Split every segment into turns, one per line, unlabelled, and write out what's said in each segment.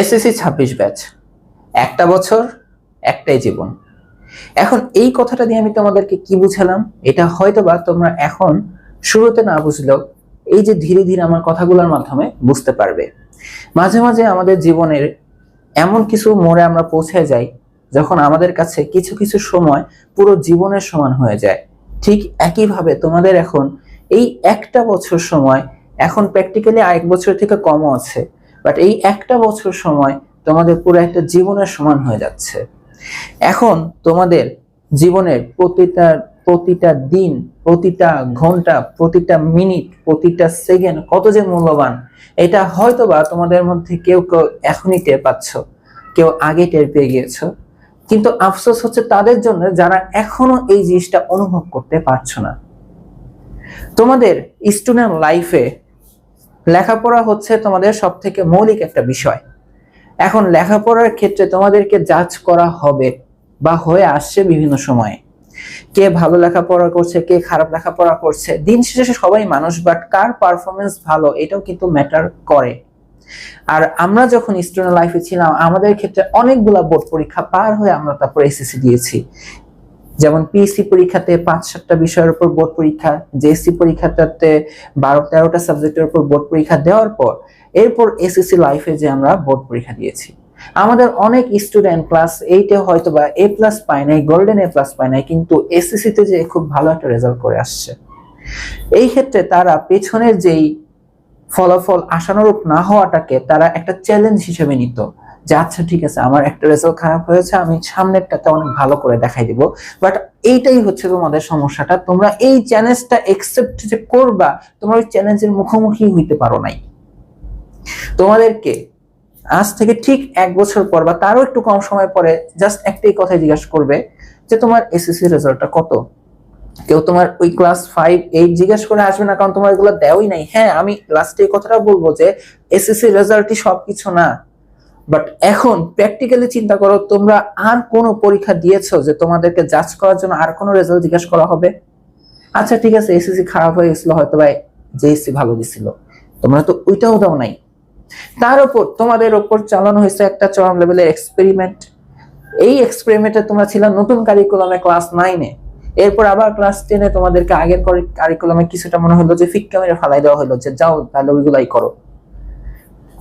SSC ছাব্বিশ batch. একটা বছর, একটাই জীবন। এখন এই কথাটা দিয়ে আমি তোমাদেরকে কি বুঝালাম, এটা হয়তোবা তোমরা এখন শুরুতে না বুঝলেও এই যে ধীরে ধীরে আমার কথাগুলোর মাধ্যমে বুঝতে পারবে। মাঝে মাঝে আমাদের জীবনের এমন কিছু মোড়ে আমরা পৌঁছে যাই, যখন আমাদের কাছে কিছু কিছু সময় পুরো জীবনের সমান হয়ে যায়। ঠিক একইভাবে তোমাদের এখন এই একটা বছর সময় এখন প্র্যাকটিক্যালি আরেক বছর থেকে কমও আছে। বাট এই একটা বছর সময় তোমাদের পুরো একটা জীবনের সমান হয়ে যাচ্ছে। এখন তোমাদের জীবনের প্রতিটা প্রতিটা দিন, প্রতিটা ঘণ্টা, প্রতিটা মিনিট, প্রতিটা সেকেন্ড কত যে মূল্যবান, এটা হয়তোবা তোমাদের মধ্যে কেউ কেউ এখনই টের পাচ্ছ, কেউ আগে টের পেয়ে গিয়েছো। কিন্তু আফসোস হচ্ছে তাদের জন্য যারা এখনও এই জিনিসটা অনুভব করতে পারছ না। তোমাদের স্টুডেন্ট লাইফে লেখাপড়া হচ্ছে তোমাদের সব থেকে মৌলিক একটা বিষয়। এখন লেখাপড়ার ক্ষেত্রে তোমাদেরকে জাজ করা হবে বা হয়ে আসছে বিভিন্ন সময়ে। কে ভালো লেখাপড়া করছে, কে খারাপ লেখাপড়া করছে। দিন শেষে সবাই মানুষ বাট কার পারফরমেন্স ভালো, এটাও কিন্তু ম্যাটার করে। আর আমরা যখন স্টুডেন্ট লাইফে ছিলাম, আমাদের ক্ষেত্রে অনেকগুলা বোর্ড পরীক্ষা পার হয়ে আমরা তারপর এসএসসি দিয়েছি। যেমন পিএসসি পরীক্ষাতে পাঁচ সাতটা বিষয়ের উপর বোর্ড পরীক্ষা জেএসসি পরীক্ষাটাতে বারো, তেরোটা সাবজেক্টের উপর বোর্ড পরীক্ষা দেওয়ার পর, এরপর এসএসসি লাইফে যে আমরা বোর্ড পরীক্ষা দিয়েছি। আমাদের অনেক স্টুডেন্ট ক্লাস এইটে হয়তো বা এ প্লাস পায় নাই গোল্ডেন এ প্লাস পায় নাই, কিন্তু এসএসসি তে যে খুব ভালো একটা রেজাল্ট করে আসছে। এই ক্ষেত্রে তারা পেছনের যেই ফলাফল আশানুরূপ না হওয়াটাকে তারা একটা চ্যালেঞ্জ হিসেবে নিত। যে আচ্ছা ঠিক আছে, আমার একটা রেজাল্ট খারাপ হয়েছে, আমি সামনেরটাতে অনেক ভালো করে দেখাই দিব। বাট এইটাই হচ্ছে তোমাদের সমস্যাটা। তোমরা এই চ্যালেঞ্জটা একসেপ্ট যে করবা, তোমরা ওই চ্যালেঞ্জের মুখোমুখি হইতে পারো নাই। তোমাদেরকে আজ থেকে ঠিক এক বছর পর বা তারও একটু কম সময় পরে জাস্ট একটাই কথা জিজ্ঞাসা করবে যে, তোমার এসএসসি রেজাল্টটা কত? কেউ তোমার ওই ক্লাস ফাইভ এইট জিজ্ঞাসা করে আসবে না, কারণ তোমার এগুলো দেওয়াই নাই। হ্যাঁ আমি লাস্টে এই কথাটা বলব যে এসএসসি রেজাল্টই সবকিছু না। বাট এখন প্র্যাকটিক্যালি চিন্তা করো, তোমরা আর কোন পরীক্ষা দিয়েছ যে তোমাদেরকে জাজ করার জন্য আর কোনো রেজাল্ট জিজ্ঞাসা করা হবে? আচ্ছা ঠিক আছে এসএসসি খারাপ হয়ে গেছিল, হয়তো বা জেএসসি ভালো দিছিল। তোমরা তো ওইটাও দাও নাই। তার উপর তোমাদের উপর চালানো হয়েছে একটা চরম লেভেলের এক্সপেরিমেন্ট এই এক্সপেরিমেন্টে তোমরা ছিল নতুন কারিকুলামে ক্লাস নাইনে এরপর আবার ক্লাস টেনে তোমাদেরকে আগের কারিকুলামে কিছুটা মনে হলো যে ফিক্কা মেরে ফালাই দেওয়া হলো, যে যাও তাহলে ওইগুলাই করো।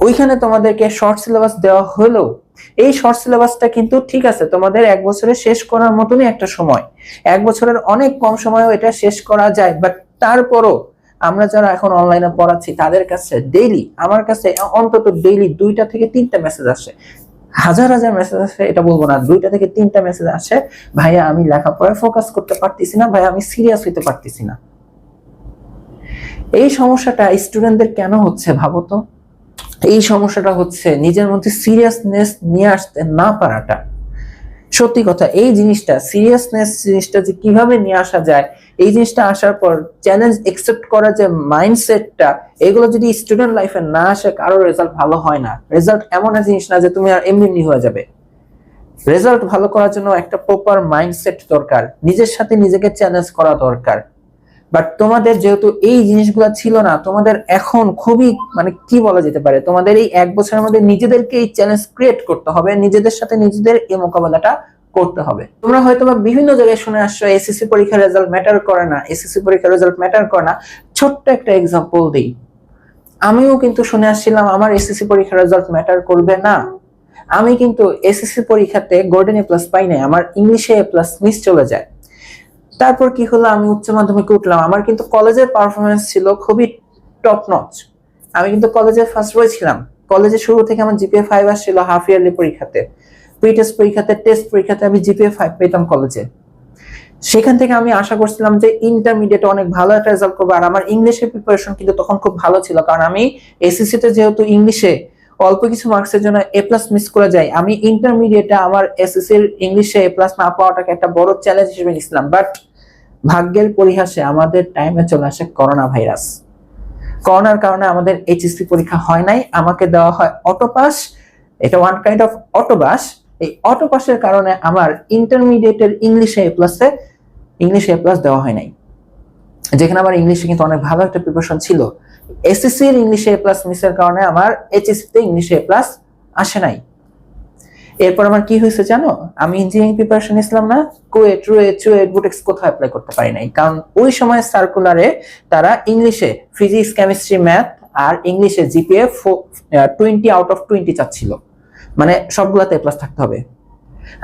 ওইখানে তোমাদেরকে শর্ট সিলেবাস দেওয়া হলো। এই শর্ট সিলেবাসটা কিন্তু ঠিক আছে, তোমাদের এক বছরে শেষ করার মতনই একটা সময়। এক বছরের অনেক কম সময়েও এটা শেষ করা যায় বাট তারপরও আমরা যারা এখন অনলাইনে পড়াচ্ছি, তাদের কাছে ডেইলি আমার কাছে অন্তত ডেইলি দুইটা থেকে তিনটা মেসেজ আসে। হাজার হাজার মেসেজ আসে, এটা বলব না, দুইটা থেকে তিনটা মেসেজ আসে, ভাইয়া, আমি লেখাপড়ায় ফোকাস করতে পারতেছি না, ভাইয়া, আমি সিরিয়াস হইতে পারতেছি না। এই সমস্যাটা স্টুডেন্টদের কেন হচ্ছে ভাবো তো? এই সমস্যাটা হচ্ছে নিজের মধ্যে সিরিয়াসনেস নিয়ে আসতে না পারাটা। সত্যি কথা, এই জিনিসটা সিরিয়াসনেস জিনিসটা যে কীভাবে নিয়ে আসা যায়, এই জিনিসটা আসার পর চ্যালেঞ্জ একসেপ্ট করা যে মাইন্ডসেটটা এগুলো যদি স্টুডেন্ট লাইফে না আসে, কারও রেজাল্ট ভালো হয় না। রেজাল্ট এমন জিনিস না যে তুমি আর এমনি এমনি হয়ে যাবে। রেজাল্ট ভালো করার জন্য একটা প্রপার মাইন্ডসেট দরকার। নিজের সাথে নিজেকে চ্যালেঞ্জ করা দরকার। বাট তোমাদের যেহেতু এই জিনিসগুলো ছিল না, তোমাদের এখন খুবই মানে কি বলা যেতে পারে, তোমাদের এই এক বছরের মধ্যে নিজেদেরকে এই চ্যালেঞ্জ ক্রিয়েট করতে হবে, নিজেদের সাথে নিজেদের এই মোকাবেলাটা করতে হবে। তোমরা হয়তো বা বিভিন্ন জায়গায় শুনে আসছো এসএসসি পরীক্ষার রেজাল্ট ম্যাটার করে না এসএসসি পরীক্ষার রেজাল্ট ম্যাটার করে না। ছোট্ট একটা এক্সাম্পল দিই। আমিও কিন্তু শুনে আসছিলাম, আমার এসএসসি পরীক্ষার রেজাল্ট ম্যাটার করবে না। আমি কিন্তু এসএসসি পরীক্ষাতে গোল্ডেন এ প্লাস পাই নাই, আমার ইংলিশে এ প্লাস মিস চলে যায়। তারপর কি হলো? আমি উচ্চ মাধ্যমিকে উঠলাম। আমার কিন্তু কলেজের পারফরমেন্স ছিল খুবই টপ নচ আমি কিন্তু কলেজের ফার্স্ট বয় ছিলাম। কলেজে শুরু থেকে আমার জিপিএ ফাইভ আসছিল হাফ ইয়ারলি পরীক্ষাতে। প্রি পরীক্ষাতে টেস্ট পরীক্ষাতে আমি জিপিএ ফাইভ পেতাম কলেজে। সেখান থেকে আমি আশা করছিলাম যে ইন্টারমিডিয়েট অনেক ভালো একটা রেজাল্ট করব। আর আমার ইংলিশের প্রিপারেশন কিন্তু তখন খুব ভালো ছিল। কারণ আমি এসএসসি তে যেহেতু ইংলিশে অল্প কিছু মার্কসের জন্য এ প্লাস মিস করে যাই, আমি ইন্টারমিডিয়েটে আমার এসএসসি এর ইংলিশে এ প্লাস না পাওয়াটাকে একটা বড় চ্যালেঞ্জ হিসেবে নিছিলাম বাট ভাগ্যের পরিহাসে আমাদের টাইমে চলে আসে করোনা ভাইরাস করোনার কারণে আমাদের এইচএসসি পরীক্ষা হয় নাই, আমাকে দেওয়া হয় অটোপাস এটা ওয়ান কাইন্ড অফ অটোপাস এই অটোপাসের কারণে আমার ইন্টারমিডিয়েটের ইংলিশে এ প্লাসে ইংলিশে এ প্লাস দেওয়া হয় নাই। যেখানে আমার ইংলিশে কিন্তু অনেক ভালো একটা প্রিপারেশন ছিল। এসএসসি এর ইংলিশে এ প্লাস মিসের কারণে আমার এইচএসসি তে ইংলিশে এ প্লাস আসে নাই। এরপর আমার কি হয়েছে জানো? আমি ইঞ্জিনিয়ারিং প্রিপারেশন নিছিলাম না কুয়েট রুয়েট চুয়েট বুটেক্স কোথাও অ্যাপ্লাই করতে পারি নাই। কারণ ওই সময় সার্কুলারে তারা ইংলিশে ফিজিক্স কেমিস্ট্রি ম্যাথ আর ইংলিশে GPA twenty out of twenty চাচ্ছিল। মানে সবগুলাতে প্লাস থাকতে হবে।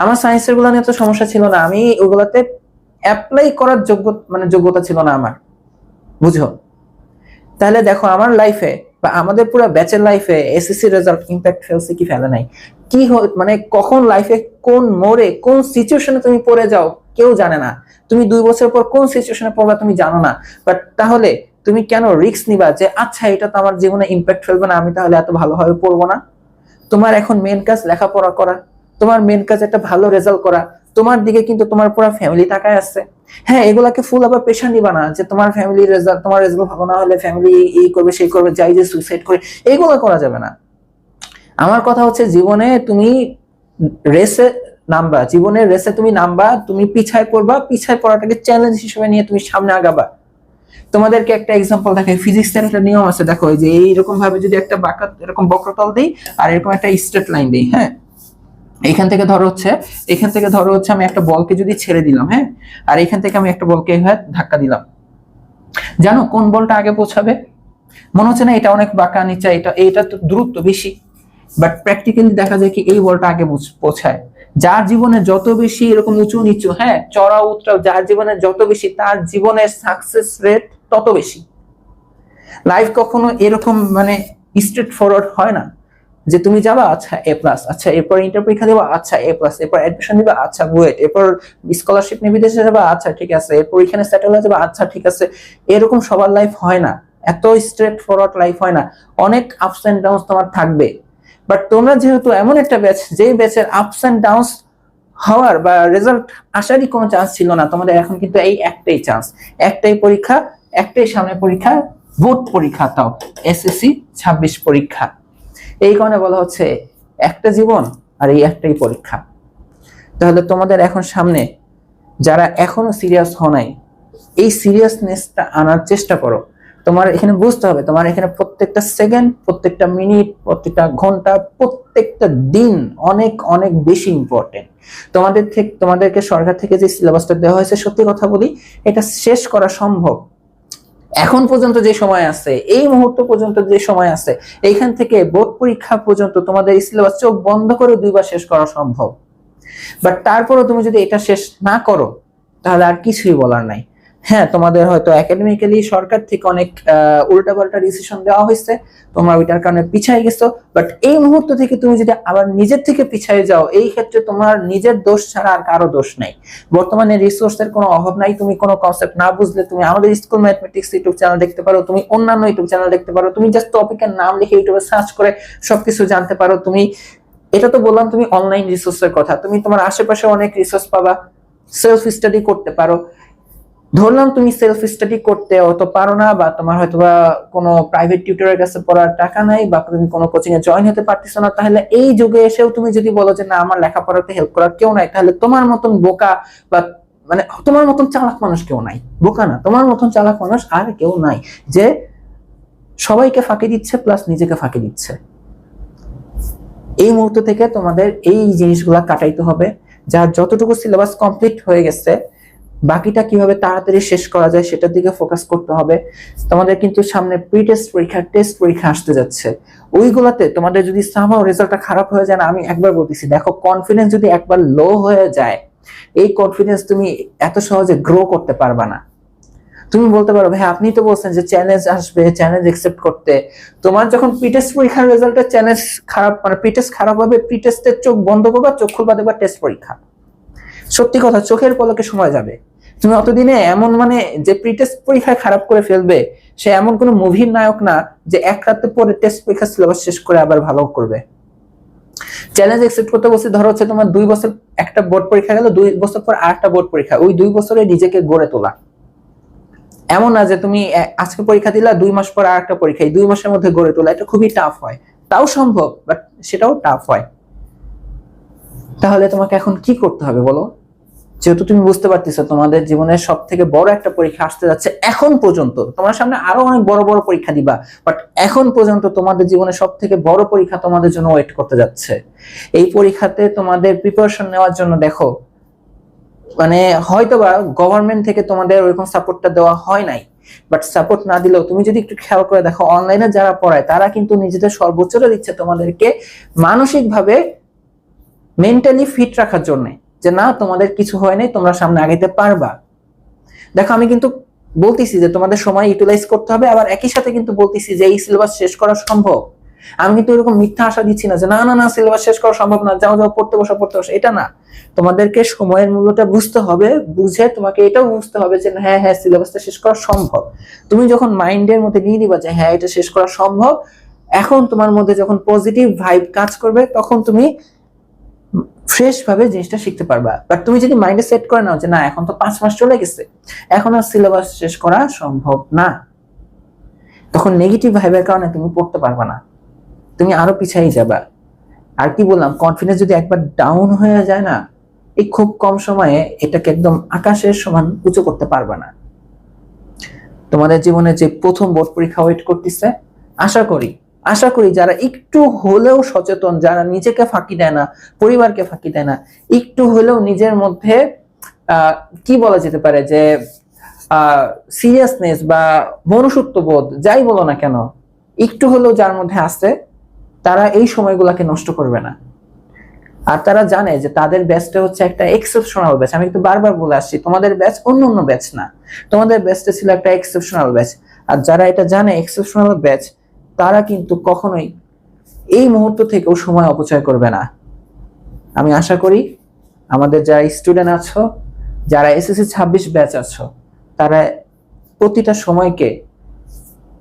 আমার সায়েন্সেরগুলো নিয়ে তো সমস্যা ছিল না। আমি ওগুলাতে অ্যাপ্লাই করার যোগ্য মানে যোগ্যতা ছিল না আমার। বুঝো তাহলে দেখো, আমার লাইফে বা আমাদের পুরো ব্যাচের লাইফে এসএসসি রেজাল্ট ইম্প্যাক্ট ফেলছে কি ফেলে নাই? কি মানে কখন লাইফে কোন মোড়ে কোন সিচুয়েশনে তুমি পড়ে যাও, কেউ জানে না। তুমি দুই বছর পর কোন সিচুয়েশনে পড়বা তুমি জানো না। বাট তাহলে তুমি কেন রিস্ক নিবা যে আচ্ছা এটা তো আমার জীবনে ইম্প্যাক্ট ফেলবে না, আমি তাহলে এত ভালোভাবে পড়ব না? তোমার এখন মেন কাজ লেখাপড়া করা, তোমার মেন কাজ একটা ভালো রেজাল্ট করা। তোমার দিকে কিন্তু তোমার পুরো ফ্যামিলি তাকায় আছে হ্যাঁ এগুলাকে ফুল আবার প্রেশার নিবা না, যে তোমার ফ্যামিলি রেজাল্ট তোমার রেজাল্ট ভালো না হলে ফ্যামিলি এই করবে, সেই করবে, যাই যে সুইসাইড করে এইগুলো করা যাবে না। আমার কথা হচ্ছে জীবনে তুমি রেসে নামবা, জীবনের রেসে তুমি নামবা, তুমি পিছায় পড়বা, পিছায় পড়াটাকে চ্যালেঞ্জ হিসেবে নিয়ে তুমি সামনে আগাবা। তোমাদেরকে একটা এক্সাম্পল দেখাই ফিজিক্সের একটা নিয়ম আছে, দেখো যে এইরকম ভাবে যদি একটা বাঁকা, এরকম বক্রতল দিই, আর এরকম একটা স্ট্রেট লাইন দিই হ্যাঁ? এখান থেকে ধরো হচ্ছে, এখান থেকে ধরো হচ্ছে আমি একটা বলকে যদি ছেড়ে দিলাম হ্যাঁ? আর এখান থেকে আমি একটা বলকে ধাক্কা দিলাম। জানো কোন বলটা আগে পৌঁছাবে? মনে হচ্ছে না এটা অনেক বাঁকা নিচে, এটা এটা তো দূরত্ব বেশি। বাট প্র্যাকটিক্যালি দেখা যায় কি এই বলটা আগে পৌঁছ- পৌঁছায়। যার জীবনে যত বেশি এরকম উঁচু নিচু হ্যাঁ চড়া উতরাও যার জীবনে যত বেশি, তার জীবনের সাকসেস রেট তত বেশি। লাইফ কখনো এরকম মানে স্ট্রেট ফরওয়ার্ড হয় না। যে তুমি যাবা আচ্ছা এ প্লাস আচ্ছা এরপর ইন্টার পরীক্ষা দেবা আচ্ছা এ প্লাস এরপর অ্যাডমিশন দিবা আচ্ছা বুয়েট এরপর স্কলারশিপ নিয়ে বিদেশে যাবা আচ্ছা ঠিক আছে, এরপর এখানে সেটেল হয়ে যাবা আচ্ছা ঠিক আছে। এরকম সবার লাইফ হয় না, এত স্ট্রেট ফরওয়ার্ড লাইফ হয় না, অনেক আপস এন্ড ডাউনস তোমার থাকবে। বাট তোমরা যেহেতু এমন একটা ব্যাচ যেই ব্যাচের আপস এন্ড ডাউনস হওয়ার বা রেজাল্ট আসারই কোনো চান্স ছিল না, তোমাদের এখন কিন্তু এই একটাই চান্স একটাই পরীক্ষা, একটাই সামনে পরীক্ষা বোর্ড পরীক্ষা, তাও এসএসসি ছাব্বিশ পরীক্ষা। এই কারণে বলা হচ্ছে একটা জীবন আর এই একটাই পরীক্ষা। তাহলে তোমাদের এখন সামনে যারা এখনও সিরিয়াস হও নাই, এই সিরিয়াসনেসটা আনার চেষ্টা করো। তোমার এখানে বুঝতে হবে, তোমার এখানে প্রত্যেকটা সেকেন্ড প্রত্যেকটা মিনিট প্রত্যেকটা ঘণ্টা, প্রত্যেকটা দিন অনেক অনেক বেশি ইম্পর্টেন্ট তোমাদের থেকে, তোমাদেরকে সরকার থেকে যে সিলেবাসটা দেওয়া হয়েছে, সত্যি কথা বলি, এটা শেষ করা সম্ভব। এখন পর্যন্ত যে সময় আছে, এই মুহূর্ত পর্যন্ত যে সময় আছে, এইখান থেকে বোর্ড পরীক্ষা পর্যন্ত তোমাদের সিলেবাস চোখ বন্ধ করে দুইবার শেষ করা সম্ভব। বাট তারপরও তুমি যদি এটা শেষ না করো, তাহলে আর কিছুই বলার নাই। হ্যাঁ তোমাদের হয়তো একাডেমিক্যালি সরকার থেকে অনেক উল্টাপাল্টা ডিসিশন দেওয়া হয়েছে। তোমরা ওইটার কারণে পিছাই গেছো। বাট এই মুহূর্ত থেকে তুমি যদি আবার নিজের থেকে পিছাই যাও, এই ক্ষেত্রে তোমার নিজের দোষ ছাড়া আর কারও দোষ নাই। বর্তমানে রিসোর্সের কোনো অভাব নাই। তুমি কোনো কনসেপ্ট না বুঝলে তুমি আমাদের স্কুল ম্যাথমেটিক্স ইউটিউব চ্যানেল দেখতে পারো, তুমি অন্যান্য ইউটিউব চ্যানেল দেখতে পারো, তুমি জাস্ট টপিকের নাম লিখে ইউটিউবে সার্চ করে সবকিছু জানতে পারো। তুমি, এটা তো বললাম তুমি অনলাইন রিসোর্সের কথা। তুমি তোমার আশেপাশে অনেক রিসোর্স পাবা সেলফ স্টাডি করতে পারো। ধরলাম তুমি সেলফ স্টাডি করতে অত পারো না বা তোমার হয়তো বা কোনো প্রাইভেট টিউটরের কাছে পড়ার টাকা নাই বা তুমি কোনো কোচিং এ জয়েন হতে পারতেছো না, তাহলে এই যুগে এসেও তুমি যদি বলো যে না, আমার লেখাপড়াতে হেল্প করার কেউ নাই, তাহলে তোমার মতন বোকা বা মানে তোমার মতন চালাক মানুষ কেউ নাই। বোকা না, তোমার মতন চালাক মানুষ আর কেউ নাই যে সবাইকে ফাঁকি দিচ্ছে প্লাস নিজেকে ফাঁকি দিচ্ছে। এই মুহূর্ত থেকে তোমাদের এই জিনিসগুলা কাটাইতে হবে, যার যতটুকু সিলেবাস কমপ্লিট হয়ে গেছে বাকিটা কীভাবে তাড়াতাড়ি শেষ করা যায় সেটার দিকে ফোকাস করতে হবে। তোমাদের কিন্তু সামনে প্রি টেস্ট পরীক্ষা টেস্ট পরীক্ষা আসতে যাচ্ছে। ওইগুলাতে তোমাদের যদি সামহাও রেজাল্টটা খারাপ হয়ে যায় না, আমি একবার বলতেছি, দেখো কনফিডেন্স যদি একবার লো হয়ে যায়, এই কনফিডেন্স তুমি এত সহজে গ্রো করতে পারবা না। তুমি বলতে পারো, ভাই, আপনি তো বলছেন যে চ্যালেঞ্জ আসবে চ্যালেঞ্জ একসেপ্ট করতে। তোমার যখন প্রিটেস্ট পরীক্ষার রেজাল্টের চ্যালেঞ্জ খারাপ মানে প্রিটেস্ট খারাপ হবে প্রিটেস্টের চোখ বন্ধ করবা, চোখ খুলবা, দেখবা টেস্ট পরীক্ষা। সত্যি কথা, চোখের পলকে সময় যাবে। তুমি অতদিনে এমন মানে যে প্রিটেস্ট পরীক্ষায় খারাপ করে ফেলবে, সে এমন কোনো মুভির নায়ক না যে এক রাতে পরে টেস্ট পরীক্ষা সিলেবাস শেষ করে আবার ভালো করবে। চ্যালেঞ্জ একসেপ্ট করতে বলছি, ধরো হচ্ছে তোমার দুই বছর একটা বোর্ড পরীক্ষা গেল, দুই বছর পর আর একটা বোর্ড পরীক্ষা, ওই দুই বছরে নিজেকে গড়ে তোলা। এমন না যে তুমি আজকে পরীক্ষা দিলা, দুই মাস পর আর একটা পরীক্ষা, এই দুই মাসের মধ্যে গড়ে তোলা, এটা খুবই টাফ হয়। তাও সম্ভব বাট সেটাও টাফ হয়। তাহলে তোমাকে এখন কি করতে হবে বলো? যেহেতু তুমি বুঝতে পারতেছো তোমাদের জীবনের সব থেকে বড় একটা পরীক্ষা আসতে যাচ্ছে এখন পর্যন্ত। তোমার সামনে আরও অনেক বড় বড় পরীক্ষা দিবা বাট এখন পর্যন্ত তোমাদের জীবনের সব থেকে বড় পরীক্ষা তোমাদের জন্য ওয়েট করতে যাচ্ছে। এই পরীক্ষাতে তোমাদের প্রিপারেশন নেওয়ার জন্য দেখো মানে হয়তোবা গভর্নমেন্ট থেকে তোমাদের ওইরকম সাপোর্টটা দেওয়া হয় নাই বাট সাপোর্ট না দিলেও তুমি যদি একটু খেয়াল করে দেখো অনলাইনে যারা পড়ায়, তারা কিন্তু নিজেদের সর্বোচ্চটা দিচ্ছে তোমাদেরকে মানসিকভাবে মেন্টালি ফিট রাখার জন্য। যে না, তোমাদের কিছু হয় নাই, তোমরা সামনে আগাইতে পারবা। দেখো, আমি কিন্তু বলতেছি যে তোমাদের সময় ইউটিলাইজ করতে হবে, আবার একই সাথে কিন্তু বলতেছি যে এই সিলেবাস শেষ করা সম্ভব। আমি কিন্তু এরকম মিথ্যা আশা দিচ্ছি না যে, না না না সিলেবাস শেষ করা সম্ভব না, যাও যাও, পড়তে বসো পড়তে বসো। এটা না। তোমাদেরকে সময়ের মূল্যটা বুঝতে হবে, বুঝে তোমাকে এটাও বুঝতে হবে যে হ্যাঁ হ্যাঁ সিলেবাসটা শেষ করা সম্ভব। তুমি যখন মাইন্ডের মধ্যে নিয়ে দিবা যে হ্যাঁ এটা শেষ করা সম্ভব, এখন তোমার মধ্যে যখন পজিটিভ ভাইব কাজ করবে, তখন তুমি ফ্রেশ ভাবে জিনিসটা শিখতে পারবা। বাট তুমি যদি মাইন্ডে সেট করে নাও যে না, এখন তো পাঁচ মাস চলে গেছে, এখন আর সিলেবাস শেষ করা সম্ভব না। তখন নেগেটিভ ভাইবের কারণে তুমি পড়তে পারবা না। তুমি আরও পিছাই যাবা। আর কি বললাম কনফিডেন্স যদি একবার ডাউন হয়ে যায় না, এই খুব কম সময়ে এটাকে একদম আকাশের সমান উঁচু করতে পারবা না। তোমাদের জীবনে যে প্রথম বোর্ড পরীক্ষা ওয়েট করতেছে, আশা করি আশা করি যারা একটু হলেও সচেতন, যারা নিজেকে ফাঁকি দেয় না, পরিবারকে ফাঁকি দেয় না, একটু হলেও নিজের মধ্যে কি বলা যেতে পারে যে সিরিয়াসনেস বা মনুষ্যত্ব বোধ যাই বলো না কেন, একটু হলেও যার মধ্যে আছে, তারা এই সময়গুলোকে নষ্ট করবে না। আর তারা জানে যে তাদের ব্যাচটা হচ্ছে একটা এক্সেপশনাল ব্যাচ আমি কিন্তু বারবার বলে আসছি, তোমাদের ব্যাচ অন্য অন্য ব্যাচ না। তোমাদের ব্যাচটা ছিল একটা এক্সেপশনাল ব্যাচ আর যারা এটা জানে এক্সেপশনাল ব্যাচ তারা কিন্তু কখনোই এই মুহূর্ত থেকেও সময় অপচয় করবে না। আমি আশা করি আমাদের যারা স্টুডেন্ট আছো, যারা এসএসসি ছাব্বিশ ব্যাচ আছো, তারা প্রতিটা সময়কে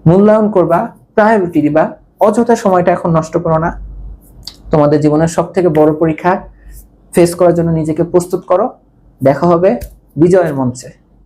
মূল্যায়ন করবা প্রায়োরিটি দিবা, অযথা সময়টা এখন নষ্ট করো না। তোমাদের জীবনের সব থেকে বড় পরীক্ষা ফেস করার জন্য নিজেকে প্রস্তুত করো। দেখা হবে বিজয়ের মঞ্চে।